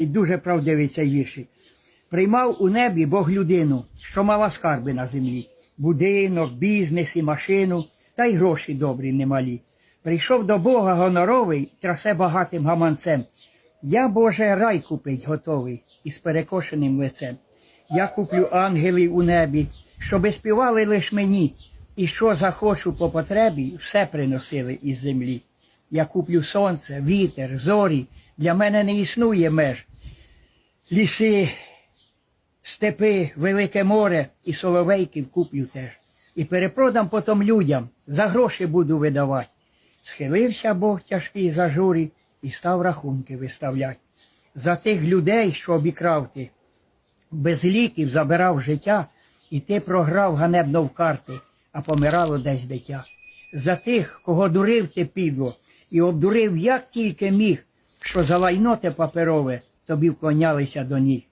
І дуже правдивий цей віршик. Приймав у небі Бог людину, що мала скарби на землі, будинок, бізнес і машину, та й гроші добрі немалі. Прийшов до Бога гоноровий, трасе багатим гаманцем. Я, Боже, рай купить готовий із перекошеним лицем. Я куплю ангелів у небі, щоби співали лиш мені, і що захочу по потребі, все приносили із землі. Я куплю сонце, вітер, зорі, для мене не існує меж. Ліси, степи, велике море і соловейків куплю теж. І перепродам потом людям, за гроші буду видавати. Схилився Бог тяжкий за журі і став рахунки виставлять. За тих людей, що обікрав ти, без ліків забирав життя, і ти програв ганебно в карти, а помирало десь дитя. За тих, кого дурив ти підло, і обдурив як тільки міг, що за лайно те паперове тобі вклонялися до ніг.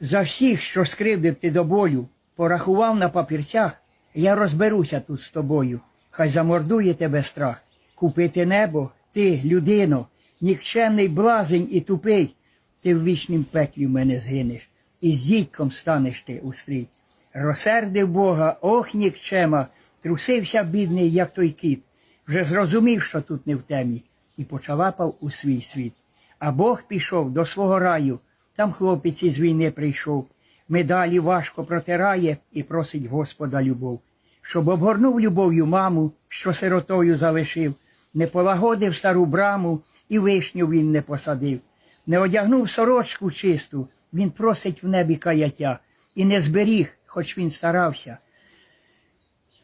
За всіх, що скривдив ти до болю, порахував на папірцях, я розберуся тут з тобою. Хай замордує тебе страх. Купити небо, ти, людино, нікчемний блазень і тупий, ти в вічнім пеклі в мене згинеш, і з дідьком станеш ти у стрій. Розсердив Бога, ох, нікчема, трусився бідний, як той кіт, вже зрозумів, що тут не в темі, і почалапав у свій світ. А Бог пішов до свого раю, там хлопець із війни прийшов, медалі важко протирає і просить Господа любов, щоб обгорнув любов'ю маму, що сиротою залишив, не полагодив стару браму і вишню він не посадив, не одягнув сорочку чисту, він просить в небі каяття, і не зберіг, хоч він старався,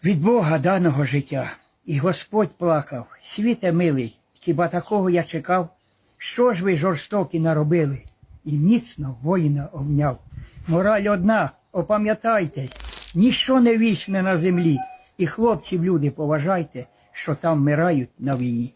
від Бога даного життя. І Господь плакав, світе милий, хіба такого я чекав? Що ж ви жорстокі наробили? І міцно воїна обняв. Мораль одна, опам'ятайтесь, ніщо не вічне на землі, і хлопців люди поважайте, що там вмирають на війні.